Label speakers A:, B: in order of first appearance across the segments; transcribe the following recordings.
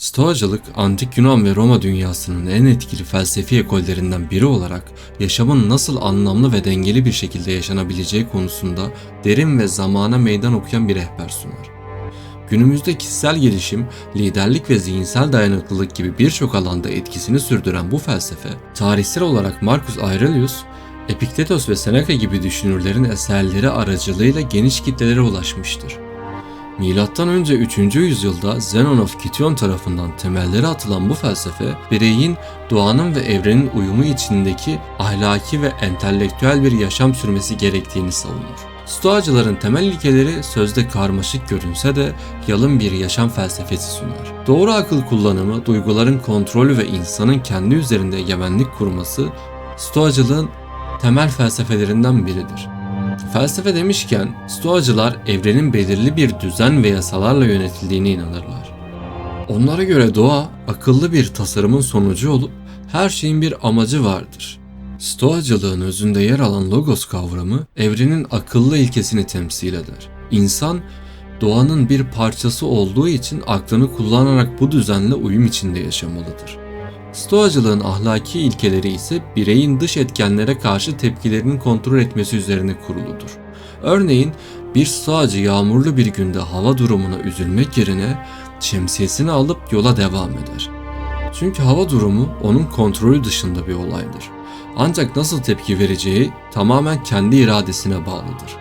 A: Stoacılık, antik Yunan ve Roma dünyasının en etkili felsefi ekollerinden biri olarak yaşamın nasıl anlamlı ve dengeli bir şekilde yaşanabileceği konusunda derin ve zamana meydan okuyan bir rehber sunar. Günümüzde kişisel gelişim, liderlik ve zihinsel dayanıklılık gibi birçok alanda etkisini sürdüren bu felsefe, tarihsel olarak Marcus Aurelius, Epiktetos ve Seneca gibi düşünürlerin eserleri aracılığıyla geniş kitlelere ulaşmıştır. Önce 3. yüzyılda Zenon of Kition tarafından temelleri atılan bu felsefe, bireyin doğanın ve evrenin uyumu içindeki ahlaki ve entelektüel bir yaşam sürmesi gerektiğini savunur. Stoacıların temel ilkeleri sözde karmaşık görünse de yalın bir yaşam felsefesi sunar. Doğru akıl kullanımı, duyguların kontrolü ve insanın kendi üzerinde egemenlik kurması Stoacılığın temel felsefelerinden biridir. Felsefe demişken Stoacılar evrenin belirli bir düzen ve yasalarla yönetildiğine inanırlar. Onlara göre doğa akıllı bir tasarımın sonucu olup her şeyin bir amacı vardır. Stoacılığın özünde yer alan logos kavramı evrenin akıllı ilkesini temsil eder. İnsan doğanın bir parçası olduğu için aklını kullanarak bu düzenle uyum içinde yaşamalıdır. Stoacılığın ahlaki ilkeleri ise bireyin dış etkenlere karşı tepkilerinin kontrol etmesi üzerine kuruludur. Örneğin bir stoacı yağmurlu bir günde hava durumuna üzülmek yerine şemsiyesini alıp yola devam eder. Çünkü hava durumu onun kontrolü dışında bir olaydır. Ancak nasıl tepki vereceği tamamen kendi iradesine bağlıdır.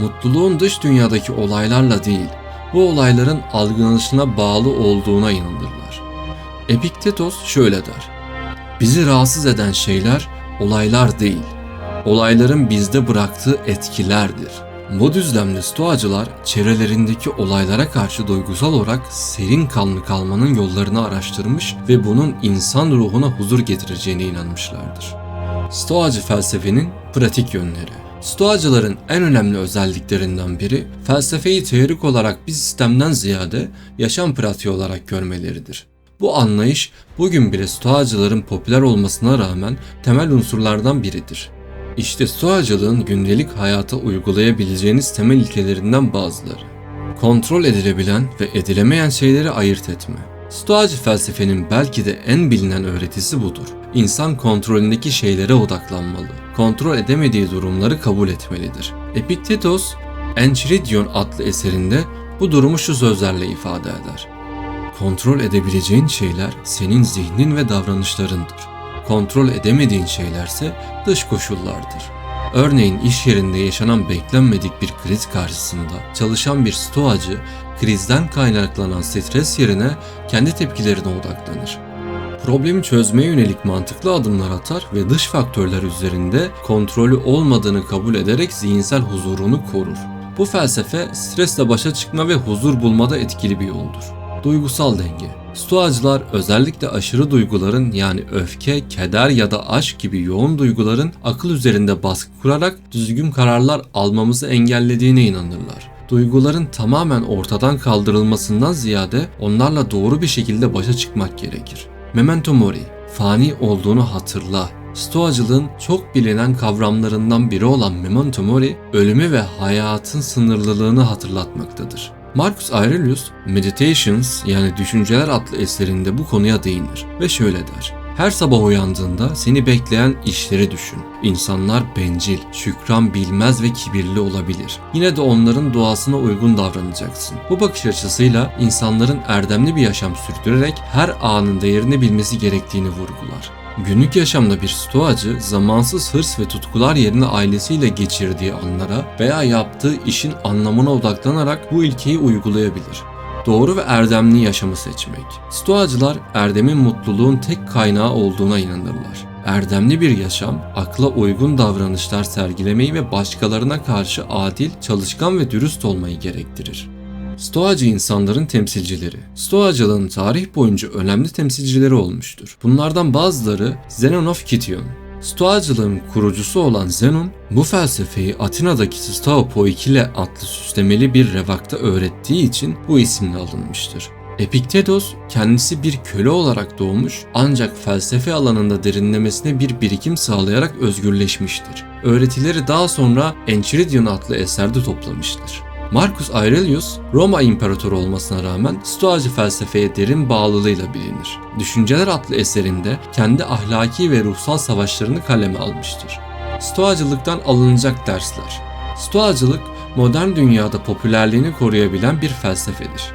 A: Mutluluğun dış dünyadaki olaylarla değil, bu olayların algılanışına bağlı olduğuna inanırlar. Epiktetos şöyle der. Bizi rahatsız eden şeyler olaylar değil, olayların bizde bıraktığı etkilerdir. Bu düzlemde stoacılar çevrelerindeki olaylara karşı duygusal olarak serin kanlı kalmanın yollarını araştırmış ve bunun insan ruhuna huzur getireceğine inanmışlardır. Stoacı felsefenin pratik yönleri Stoacıların en önemli özelliklerinden biri felsefeyi teorik olarak bir sistemden ziyade yaşam pratiği olarak görmeleridir. Bu anlayış bugün bile Stoacıların popüler olmasına rağmen temel unsurlardan biridir. İşte Stoacılığın gündelik hayata uygulayabileceğiniz temel ilkelerinden bazıları. Kontrol edilebilen ve edilemeyen şeyleri ayırt etme. Stoacı felsefenin belki de en bilinen öğretisi budur. İnsan kontrolündeki şeylere odaklanmalı. Kontrol edemediği durumları kabul etmelidir. Epiktetos, Enchiridion adlı eserinde bu durumu şu sözlerle ifade eder. Kontrol edebileceğin şeyler senin zihnin ve davranışlarındır. Kontrol edemediğin şeylerse dış koşullardır. Örneğin iş yerinde yaşanan beklenmedik bir kriz karşısında çalışan bir stoacı krizden kaynaklanan stres yerine kendi tepkilerine odaklanır. Problemi çözmeye yönelik mantıklı adımlar atar ve dış faktörler üzerinde kontrolü olmadığını kabul ederek zihinsel huzurunu korur. Bu felsefe stresle başa çıkma ve huzur bulmada etkili bir yoldur. Duygusal denge Stoacılar özellikle aşırı duyguların yani öfke, keder ya da aşk gibi yoğun duyguların akıl üzerinde baskı kurarak düzgün kararlar almamızı engellediğine inanırlar. Duyguların tamamen ortadan kaldırılmasından ziyade onlarla doğru bir şekilde başa çıkmak gerekir. Memento mori, fani olduğunu hatırla. Stoacılığın çok bilinen kavramlarından biri olan memento mori, ölümü ve hayatın sınırlılığını hatırlatmaktadır. Marcus Aurelius Meditations yani Düşünceler adlı eserinde bu konuya değinir ve şöyle der. Her sabah uyandığında seni bekleyen işleri düşün. İnsanlar bencil, şükran bilmez ve kibirli olabilir. Yine de onların doğasına uygun davranacaksın. Bu bakış açısıyla insanların erdemli bir yaşam sürdürerek her anın değerini bilmesi gerektiğini vurgular. Günlük yaşamda bir stoacı zamansız hırs ve tutkular yerine ailesiyle geçirdiği anlara veya yaptığı işin anlamına odaklanarak bu ilkeyi uygulayabilir. Doğru ve erdemli yaşamı seçmek. Stoacılar erdemin mutluluğun tek kaynağı olduğuna inanırlar. Erdemli bir yaşam, akla uygun davranışlar sergilemeyi ve başkalarına karşı adil, çalışkan ve dürüst olmayı gerektirir. Stoacı insanların temsilcileri. Stoacılığın tarih boyunca önemli temsilcileri olmuştur. Bunlardan bazıları Zenon of Kition. Stoacılığın kurucusu olan Zenon, bu felsefeyi Atina'daki Stao Poikile adlı süslemeli bir revakta öğrettiği için bu isimle alınmıştır. Epiktetos kendisi bir köle olarak doğmuş ancak felsefe alanında derinlemesine bir birikim sağlayarak özgürleşmiştir. Öğretileri daha sonra Enchiridion adlı eserde toplamıştır. Marcus Aurelius, Roma İmparatoru olmasına rağmen Stoacı felsefeye derin bağlılığıyla bilinir. Düşünceler adlı eserinde kendi ahlaki ve ruhsal savaşlarını kaleme almıştır. Stoacılıktan alınacak dersler Stoacılık, modern dünyada popülerliğini koruyabilen bir felsefedir.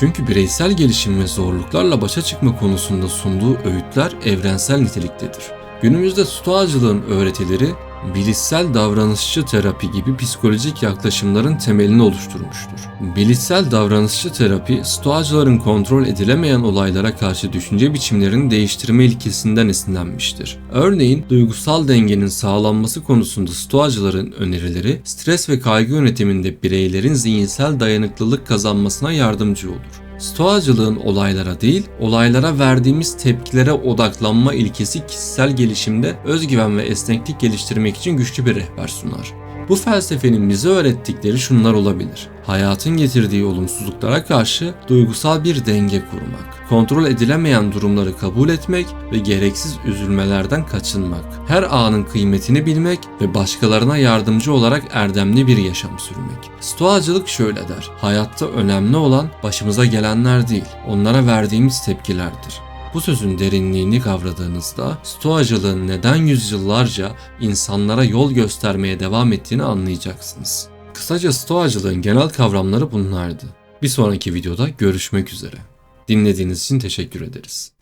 A: Çünkü bireysel gelişim ve zorluklarla başa çıkma konusunda sunduğu öğütler evrensel niteliktedir. Günümüzde Stoacılığın öğretileri bilişsel davranışçı terapi gibi psikolojik yaklaşımların temelini oluşturmuştur. Bilişsel davranışçı terapi, stoacıların kontrol edilemeyen olaylara karşı düşünce biçimlerini değiştirme ilkesinden esinlenmiştir. Örneğin, duygusal dengenin sağlanması konusunda stoacıların önerileri, stres ve kaygı yönetiminde bireylerin zihinsel dayanıklılık kazanmasına yardımcı olur. Stoacılığın olaylara değil, olaylara verdiğimiz tepkilere odaklanma ilkesi kişisel gelişimde özgüven ve esneklik geliştirmek için güçlü bir rehber sunar. Bu felsefenin bize öğrettikleri şunlar olabilir. Hayatın getirdiği olumsuzluklara karşı duygusal bir denge kurmak, kontrol edilemeyen durumları kabul etmek ve gereksiz üzülmelerden kaçınmak, her anın kıymetini bilmek ve başkalarına yardımcı olarak erdemli bir yaşam sürmek. Stoacılık şöyle der, hayatta önemli olan başımıza gelenler değil, onlara verdiğimiz tepkilerdir. Bu sözün derinliğini kavradığınızda Stoacılığın neden yüzyıllarca insanlara yol göstermeye devam ettiğini anlayacaksınız. Kısaca Stoacılığın genel kavramları bunlardı. Bir sonraki videoda görüşmek üzere. Dinlediğiniz için teşekkür ederiz.